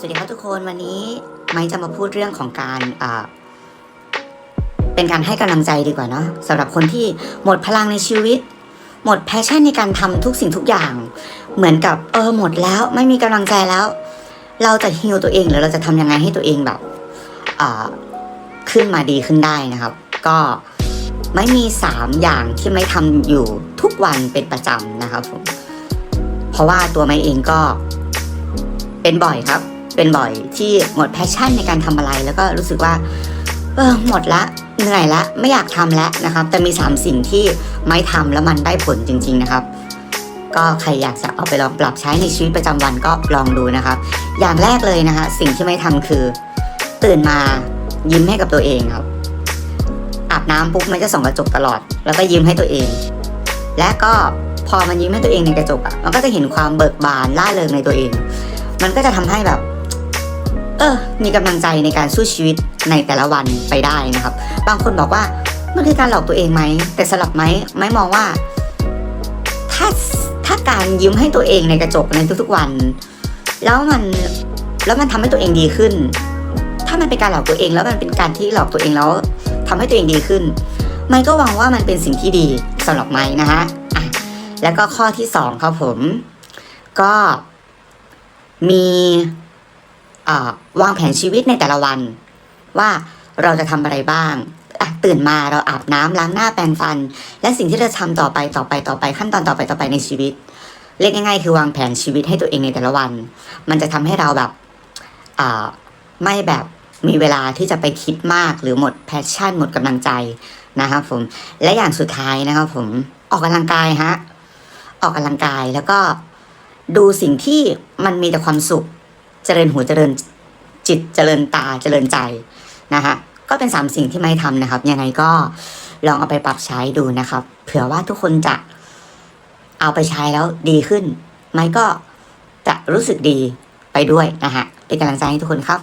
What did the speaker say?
สวัสดีครับทุกคนวันนี้ไม้จะมาพูดเรื่องของการเป็นการให้กำลังใจดีกว่าเนาะสำหรับคนที่หมดพลังในชีวิต หมดแพชชั่นในการทำทุกสิ่งทุกอย่าง เหมือนกับเออหมดแล้วไม่มีกำลังใจแล้ว เราจะฮิวตัวเองหรือเราจะทำยังไงให้ตัวเองแบบขึ้นมาดีขึ้นได้นะครับ ก็ไม่มีสามอย่างที่ไม่ทำอยู่ทุกวันเป็นประจำนะครับผมเพราะว่าตัวไม้เองก็เป็นบ่อยครับ เป็นบ่อยที่หมดแพชชั่นในการทำอะไร แล้วก็รู้สึกว่า เออหมดละเหนื่อยละไม่อยากทำแล้วนะครับ แต่มี 3 สิ่งที่ไม่ทำแล้วมันได้ผลจริง ๆนะครับ ก็ใครอยากจะเอาไปลองปรับใช้ในชีวิตประจำวันก็ลองดูนะครับ อย่างแรกเลยนะคะสิ่งที่ไม่ทำคือ ตื่นมายิ้มให้กับตัวเองครับอาบน้ำปุ๊บมันจะส่องกระจกตลอด แล้วก็ยิ้มให้ตัวเอง และก็พอมันยิ้มให้ตัวเองในกระจกอะมันก็จะเห็นความเบิกบานล่าเริงในตัวเอง มันก็จะทำให้แบบ เออ มีกำลังใจในการสู้ชีวิตในแต่ละวันไปได้นะครับ บางคนบอกว่ามันคือการหลอกตัวเองไหม แต่สำหรับไหมไม่มองว่า ถ้าถ้าการยิ้มให้ตัวเองในกระจกในทุกๆวัน แล้วมันแล้วมันทำให้ตัวเองดีขึ้น ถ้ามันเป็นการหลอกตัวเองแล้วมันเป็นการที่หลอกตัวเองแล้วทำให้ตัวเองดีขึ้น ไม่ก็หวังว่ามันเป็นสิ่งที่ดีสำหรับไม้นะฮะแล้วก็ข้อที่สองครับผม ก็มี วางแผนชีวิตในแต่ละวัน ว่าเราจะทำอะไรบ้างตื่นมาเราอาบน้ำล้างหน้าแปรงฟัน และสิ่งที่เราทำต่อไปต่อไปต่อไปขั้นตอนต่อไปต่อไปในชีวิต เรียกง่ายๆ คือวางแผนชีวิตให้ตัวเองในแต่ละวัน มันจะทำให้เราแบบไม่แบบมีเวลาที่จะไปคิดมากหรือหมดแพชชั่นหมดกำลังใจนะครับผมและอย่างสุดท้ายนะครับผมออกกำลังกายฮะออกกำลังกายแล้วก็ดูสิ่งที่มันมีแต่ความสุข เจริญหูเจริญจิตเจริญตาเจริญใจนะคะก็เป็นสามสิ่งที่ไม่ทำนะครับ ยังไงก็ลองเอาไปปรับใช้ดูนะครับ เผื่อว่าทุกคนจะเอาไปใช้แล้วดีขึ้น ไม่ก็จะรู้สึกดีไปด้วยนะฮะเป็นกำลังใจให้ทุกคนครับ